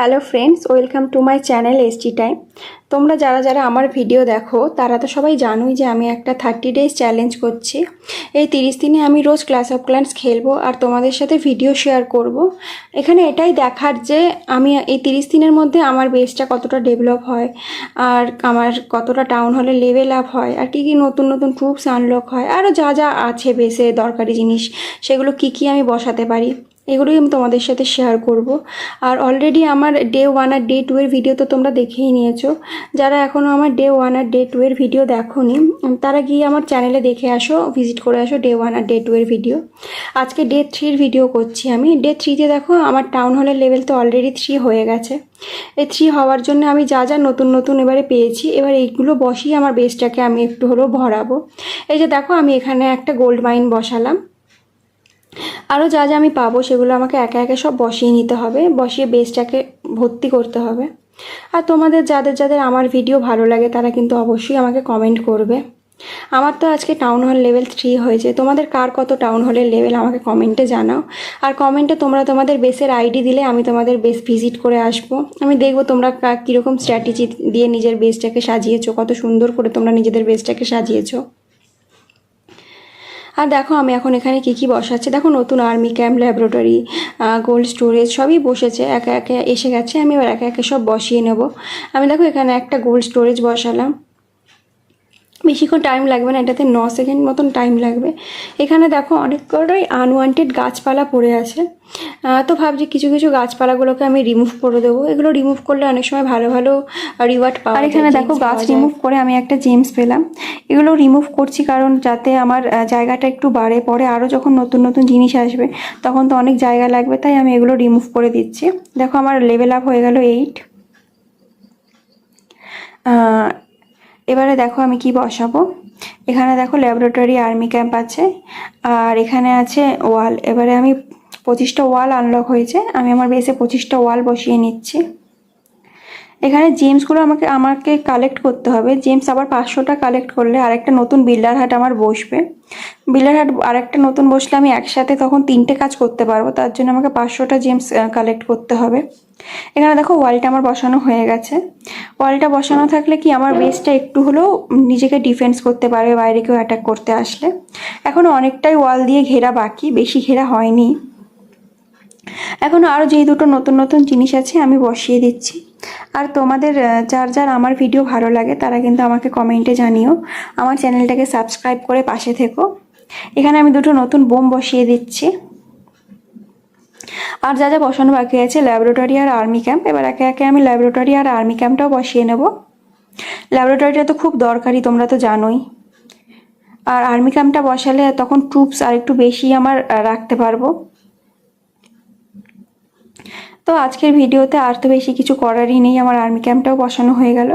Hello friends, welcome to my channel ST time. তোমরা যারা যারা আমার ভিডিও দেখো, তারা তো সবাই জানোই যে আমি একটা থার্টি ডেজ চ্যালেঞ্জ করছি। এই তিরিশ দিনে আমি রোজ ক্লাস অফ ক্লান্স খেলব আর তোমাদের সাথে ভিডিও শেয়ার করব। এখানে এটাই দেখার যে আমি এই তিরিশ দিনের মধ্যে আমার বেসটা কতটা ডেভেলপ হয় আর আমার কতটা টাউন হলে লেভেল আপ হয় আর কী কী নতুন নতুন ট্রুপস আনলক হয় আরও যা যা আছে বেসে দরকারি জিনিস, সেগুলো কী কী আমি বসাতে পারি। এগুলোই আমি তোমাদের সাথে শেয়ার করব। আর অলরেডি আমার ডে ওয়ান আর ডে টু এর ভিডিও তো তোমরা দেখেই নিয়েছো। যারা এখনও আমার ডে ওয়ান আর ডে টু এর ভিডিও দেখোনি, তারা গিয়ে আমার চ্যানেলে দেখে আসো ভিজিট করে আসো ডে ওয়ান আর ডে টু এর ভিডিও আজকে ডে থ্রির ভিডিও করছি আমি। ডে থ্রিতে দেখো, আমার টাউন হলের লেভেল তো অলরেডি থ্রি হয়ে গেছে। এই থ্রি হওয়ার জন্য আমি যা যা নতুন নতুন এবারে পেয়েছি, এবার এইগুলো বসিয়ে আমার বেসটাকে আমি একটু হলেও ভরাবো। এই যে দেখো, আমি এখানে একটা গোল্ড মাইন বসালাম। আরও যা যা আমি পাবো সেগুলো আমাকে একে একে সব বসিয়ে নিতে হবে, বসিয়ে বেসটাকে ভর্তি করতে হবে। আর তোমাদের যাদের যাদের আমার ভিডিও ভালো লাগে তারা কিন্তু অবশ্যই আমাকে কমেন্ট করবে। আমার তো আজকে টাউন হল লেভেল থ্রি হয়েছে, তোমাদের কার কত টাউন হলের লেভেল আমাকে কমেন্টে জানাও। আর কমেন্টে তোমরা তোমাদের বেসের আইডি দিলে আমি তোমাদের বেস ভিজিট করে আসব। আমি দেখব তোমরা কীরকম স্ট্র্যাটেজি দিয়ে নিজের বেসটাকে সাজিয়েছো, কত সুন্দর করে তোমরা নিজেদের বেসটাকে সাজিয়েছো। আর দেখো আমি এখন এখানে কী কী বসাচ্ছি? দেখো নতুন army camp laboratory gold storage সবই বসেছে। একে একে এসে গেছে, আমি এবার একে একে সব বসিয়ে নেব। আমি দেখো এখানে একটা গোল্ড স্টোরেজ বসালাম। বেশিক্ষণ টাইম লাগবে না, এটাতে ন সেকেন্ড মতন টাইম লাগবে। এখানে দেখো অনেক কটাই আনওয়ান্টেড গাছপালা পড়ে আছে। তো ভাবছি কিছু কিছু গাছপালাগুলোকে আমি রিমুভ করে দেবো। এগুলো রিমুভ করলে অনেক সময় ভালো ভালো রিওয়ার্ড পাওয়া আর এখানে দেখো গাছ রিমুভ করে আমি একটা জেমস পেলাম। এগুলো রিমুভ করছি কারণ যাতে আমার জায়গাটা একটু বাড়ে পরে আরও যখন নতুন নতুন জিনিস আসবে তখন তো অনেক জায়গা লাগবে তাই আমি এগুলো রিমুভ করে দিচ্ছি। দেখো আমার লেভেল আপ হয়ে গেল এইট এবারে দেখো আমি কি বসাবো। এখানে দেখো ল্যাবরেটরি আর্মি ক্যাম্প আছে আর এখানে আছে ওয়াল এবারে আমি পঁচিশটা ওয়াল আনলক হয়েছে। আমি আমার বেসে পঁচিশটা ওয়াল বসিয়ে নিচ্ছি। এখানে জেমসগুলো আমাকে আমাকে কালেক্ট করতে হবে। জেমস আবার পাঁচশোটা কালেক্ট করলে আরেকটা নতুন বিল্ডার হাট আমার বসবে। বিল্ডার হাট আরেকটা নতুন বসলে আমি একসাথে তখন তিনটে কাজ করতে পারব। তার জন্য আমাকে পাঁচশোটা জেমস কালেক্ট করতে হবে। এখানে দেখো ওয়ালটা আমার বসানো হয়ে গেছে। ওয়ালটা বসানো থাকলে কি আমার বেসটা একটু হলেও নিজেকে ডিফেন্স করতে পারবে, বাইরে কেউ অ্যাটাক করতে আসলে। এখনও অনেকটাই ওয়াল দিয়ে ঘেরা বাকি, বেশি ঘেরা হয়নি। এখনও আরও যেই দুটো নতুন নতুন জিনিস আছে, আমি বসিয়ে দিচ্ছি। আর তোমাদের যার যার আমার ভিডিও ভালো লাগে, তারা কিন্তু আমাকে কমেন্টে জানিও। আমার চ্যানেলটাকে সাবস্ক্রাইব করে পাশে থেকো। এখানে আমি দুটো নতুন বোম বসিয়ে দিচ্ছি। আর যা যা বসানো বাকি আছে ল্যাবরেটরি আর আর্মি ক্যাম্প এবার একে একে আমি ল্যাবরেটরি আর আর্মি ক্যাম্পটাও বসিয়ে নেব। ল্যাবরেটরিটা তো খুব দরকারি, তোমরা তো জানোই। আর আর্মি ক্যাম্পটা বসালে তখন ট্রুপস আর একটু বেশি আমার রাখতে পারব। তো আজকের ভিডিওতে আর তো বেশি কিছু করারই নেই, আমার আর্মি ক্যাম্পটাও বসানো হয়ে গেল।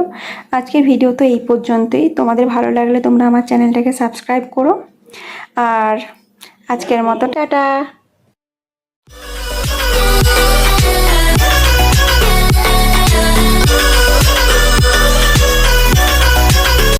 আজকের ভিডিও তো এই পর্যন্তই। তোমাদের ভালো লাগলে তোমরা আমার চ্যানেলটাকে সাবস্ক্রাইব করো। আর আজকের মতো, টাটা!